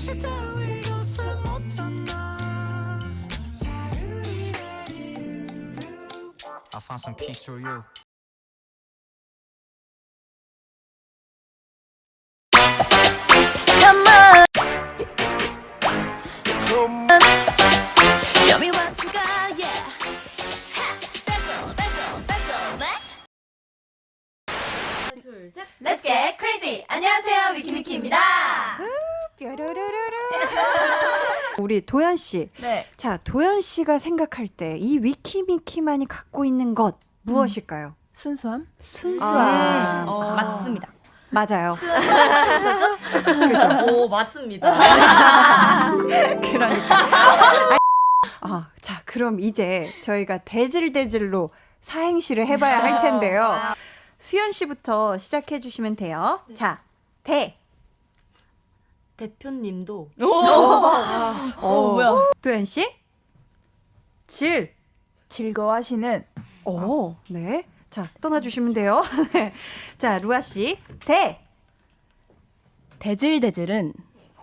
다시 따위 것을 못한다 I'll find some peace through you. Come on. Show me what you got, yeah. Ha, That's all, that's all, that's all, man. Let's get crazy. 안녕하세요, 위키미키입니다. 뾰로로로로. 우리 도현 씨. 네. 자, 도현 씨가 생각할 때 이 위키미키만이 갖고 있는 것 무엇일까요? 순수함? 순수함. 어, 맞습니다. 맞아요. 오 맞습니다. 그러니까. 아, 자, 그럼 이제 저희가 대질대질로 사행시를 해봐야 할 텐데요. 수연 씨부터 시작해 주시면 돼요. 자, 대. 대표님도 어, 뭐야? 도현 씨. 질. 즐거워하시는 오, 네. 자, 떠나주시면 돼요. 네. 자, 루아 씨. 대. 대질대질은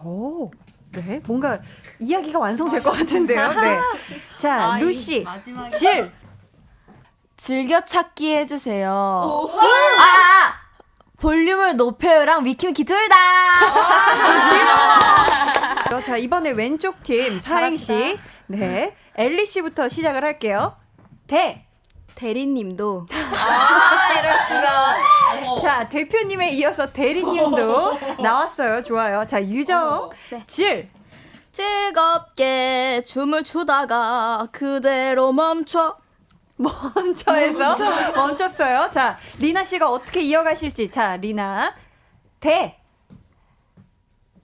오, 네. 뭔가 이야기가 완성될 것 같은데요. 네. 자, 루시. 질. 즐겨찾기 해주세요. 아, 볼륨을 높여요랑 위키미키 둘 다. 어, 자, 이번에 왼쪽 팀 사행시. 네. 엘리 씨부터 시작을 할게요. 대. 대리님도 자, 대표님에 이어서 대리님도 나왔어요. 좋아요. 자, 유정. 질. 즐겁게 춤을 추다가 그대로 멈춰. 멈춰에서 멈췄어요. 자, 리나 씨가 어떻게 이어가실지. 자, 리나. 대.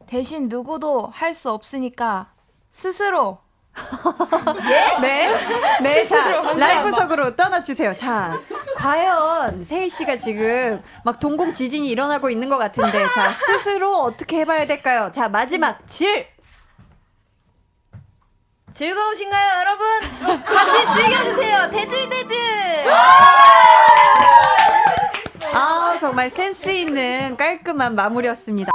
대신 누구도 할 수 없으니까 스스로 네. 네. 자, 라이브석으로 떠나주세요. 자, 과연 세희 씨가 지금 막 동공 지진이 일어나고 있는 것 같은데, 자, 스스로 어떻게 해봐야 될까요? 자, 마지막 질. 즐거우신가요, 여러분? 같이 즐겨주세요. 대질대질. 아, 정말 센스 있는 깔끔한 마무리였습니다.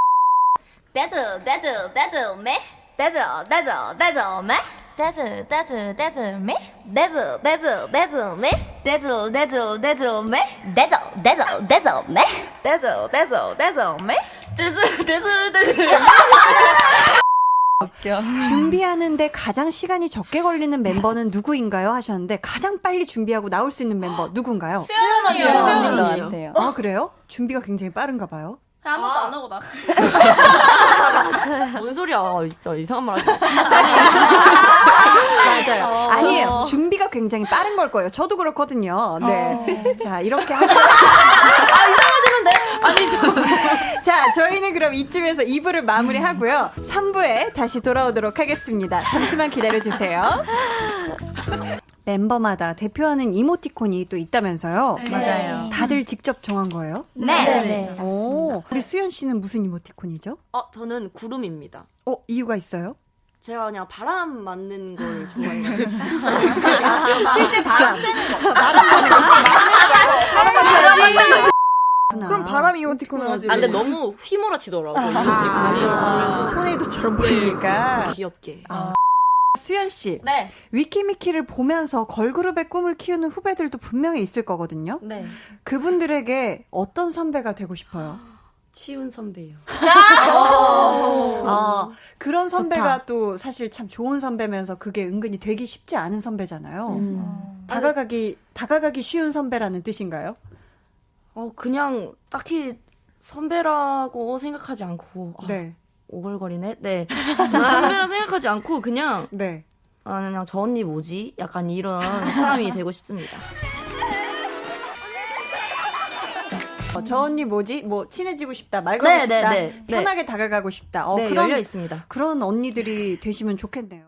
대질, 대질, 대질, 매. 대질, 대질, 대질, 매. 대질, 대질, 대질, 매. 대질, 대질, 대질, 매. 대질, 대질, 대질, 매. 대질, 대질, 대질, 매. 대질, 대질, 대질, 매. 대수 대수 대 수. 준비하는데 가장 시간이 적게 걸리는 멤버는 누구인가요? 하셨는데 가장 빨리 준비하고 나올 수 있는 멤버 누군가요? 수연이요. 수연인 것 같아요. 아, 그래요? 준비가 굉장히 빠른가 봐요. 아무것도 안 하고 나. 뭔 소리야? 진짜 이상한 말 하지. 맞아요. 아니에요. 준비가 굉장히 빠른 걸 거예요. 저도 그렇거든요. 네. 자, 이렇게 하고. 아 니 저 자, 저희는 그럼 이쯤에서 2부를 마무리하고요. 3부에 다시 돌아오도록 하겠습니다. 잠시만 기다려 주세요. 멤버마다 대표하는 이모티콘이 또 있다면서요? 맞아요. 다들 직접 정한 거예요? 네. 오, 우리 수연 씨는 무슨 이모티콘이죠? 어 저는 구름입니다. 어, 이유가 있어요? 제가 그냥 바람 맞는 걸 좋아해요. 실제 바람. 그럼 바람 이모티콘을 하지. 아 근데 너무 휘몰아치더라고 이 이모티콘이. 그래서 토네이도처럼 보이니까. 귀엽게. 수연 씨, 네. 위키미키를 보면서 걸그룹의 꿈을 키우는 후배들도 분명히 있을 거거든요. 네. 그분들에게 어떤 선배가 되고 싶어요? 쉬운 선배요. 아, 그런 선배가 또 사실 참 좋은 선배면서 그게 은근히 되기 쉽지 않은 선배잖아요. 음. 다가가기 다가가기 쉬운 선배라는 뜻인가요? 어 그냥 딱히 선배라고 생각하지 않고 아, 네. 오글거리네. 네. 선배라 생각하지 않고 그냥 네. 아, 그냥 저 언니 뭐지? 약간 이런 사람이 되고 싶습니다. 어, 저 언니 뭐지? 뭐 친해지고 싶다, 말 걸고 네, 싶다, 네, 네. 편하게 다가가고 싶다. 어, 네, 그런 열려 있습니다. 그런 언니들이 되시면 좋겠네요.